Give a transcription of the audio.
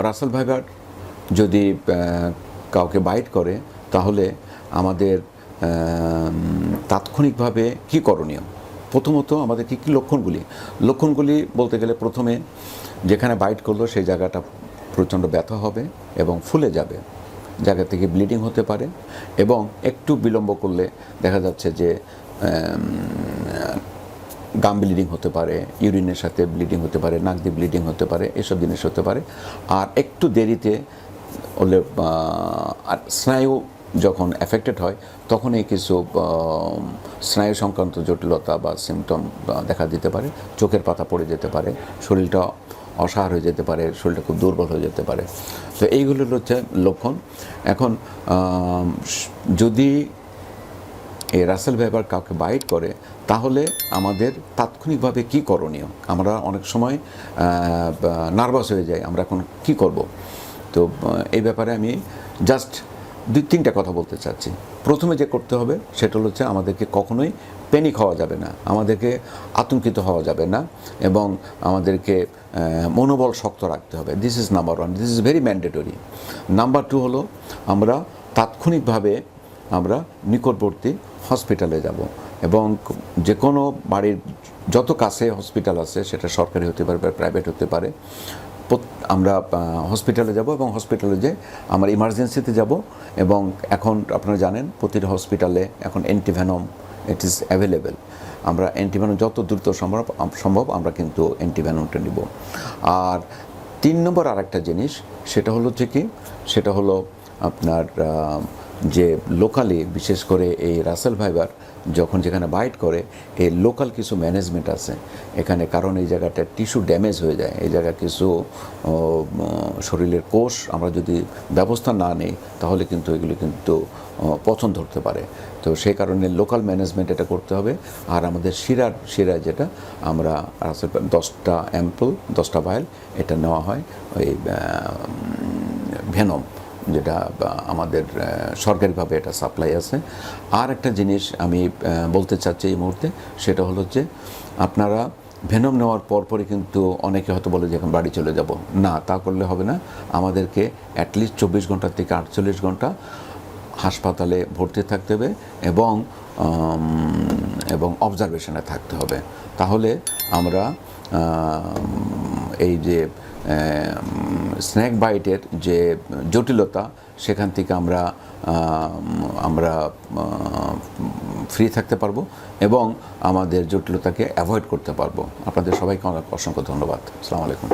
রাসেল ভাইবার যদি কাউকে বাইট করে, তাহলে আমাদের তাৎক্ষণিকভাবে কি করণীয়? প্রথমত আমাদের কী কী লক্ষণগুলি? লক্ষণগুলি বলতে গেলে প্রথমে যেখানে বাইট করল, সেই জায়গাটা প্রচণ্ড ব্যথা হবে এবং ফুলে যাবে। জায়গা থেকে ব্লিডিং হতে পারে এবং একটু বিলম্ব করলে দেখা যাচ্ছে যে গাম ব্লিডিং হতে পারে, ইউরিনের সাথে ব্লিডিং হতে পারে, নাক দিয়ে ব্লিডিং হতে পারে, এসব জিনিস হতে পারে। আর একটু দেরিতে হলে আর স্নায়ু যখন এফেক্টেড হয়, তখনই কিছু স্নায়ু সংক্রান্ত জটিলতা বা সিমটম দেখা দিতে পারে। চোখের পাতা পড়ে যেতে পারে, শরীরটা অসাড় হয়ে যেতে পারে, শরীরটা খুব দুর্বল হয়ে যেতে পারে। তো এইগুলো হচ্ছে লক্ষণ। এখন যদি এই রাসেল ভাইবার কাউকে বাইট করে, তাহলে আমাদের তাৎক্ষণিকভাবে কি করণীয়? আমরা অনেক সময় নার্ভাস হয়ে যাই, আমরা এখন কি করব? তো এই ব্যাপারে আমি জাস্ট দুই, তিনটা কথা বলতে চাচ্ছি। প্রথমে যে করতে হবে, সেটা হচ্ছে আমাদেরকে কখনোই প্যানিক হওয়া যাবে না, আমাদেরকে আতঙ্কিত হওয়া যাবে না এবং আমাদেরকে মনোবল শক্ত রাখতে হবে। This is number one this is very mandatory number two হলো, আমরা তাৎক্ষণিকভাবে আমরা নিকটবর্তী হসপিটালে যাব এবং যে কোনো বাড়ির যত কাছে হসপিটাল আছে, সেটা সরকারি হতে পারে বা প্রাইভেট হতে পারে আমরা হসপিটালে যাব এবং হসপিটালে যে আমরা ইমার্জেন্সিতে যাব এবং এখন আপনারা জানেন প্রতিটা হসপিটালে এখন অ্যান্টিভেনম ইট ইজ অ্যাভেলেবেল আমরা অ্যান্টিভেনম যত দ্রুত সম্ভব সম্ভব আমরা কিন্তু অ্যান্টিভেনমটা নিব। আর তিন নম্বর আরেকটা জিনিস, সেটা হলো যে কি, সেটা হলো আপনার যে লোকালি বিশেষ করে এই রাসেল ভাইবার যখন যেখানে বাইট করে, এই লোকাল কিছু ম্যানেজমেন্ট আছে। এখানে কারণ এই জায়গাটা টিস্যু ড্যামেজ হয়ে যায়। এই জায়গা কিছু শরীরের কোষ আমরা যদি ব্যবস্থা না নেই, তাহলে কিন্তু এগুলো কিন্তু পচন ধরতে পারে। তো সেই কারণে লোকাল ম্যানেজমেন্ট এটা করতে হবে। আর আমাদের শিরার শিরা যেটা, আমরা রাসেল দশটা অ্যাম্পল দশটা ভাইল এটা নেওয়া হয়, ওই ভেনম যেটা আমাদের সরকারিভাবে এটা সাপ্লাই আছে। আর একটা জিনিস আমি বলতে চাচ্ছি এই মুহূর্তে সেটা হলো যে আপনারা ভেনম নেওয়ার পরপরই কিন্তু অনেকে হয়তো বলে যে এখন বাড়ি চলে যাব। না তা করলে হবে না। আমাদেরকে অ্যাটলিস্ট চব্বিশ ঘণ্টা থেকে আটচল্লিশ ঘণ্টা হাসপাতালে ভর্তি থাকতে হবে এবং এবং অবজারভেশনে থাকতে হবে। তাহলে আমরা আম, এই যে স্ন্যাক বাইটের যে জটিলতা, সেখান থেকে আমরা আমরা ফ্রি থাকতে পারব এবং আমাদের জটিলতাকে অ্যাভয়েড করতে পারব। আপনাদের সবাইকে অনেক অসংখ্য ধন্যবাদ। আসসালামু আলাইকুম।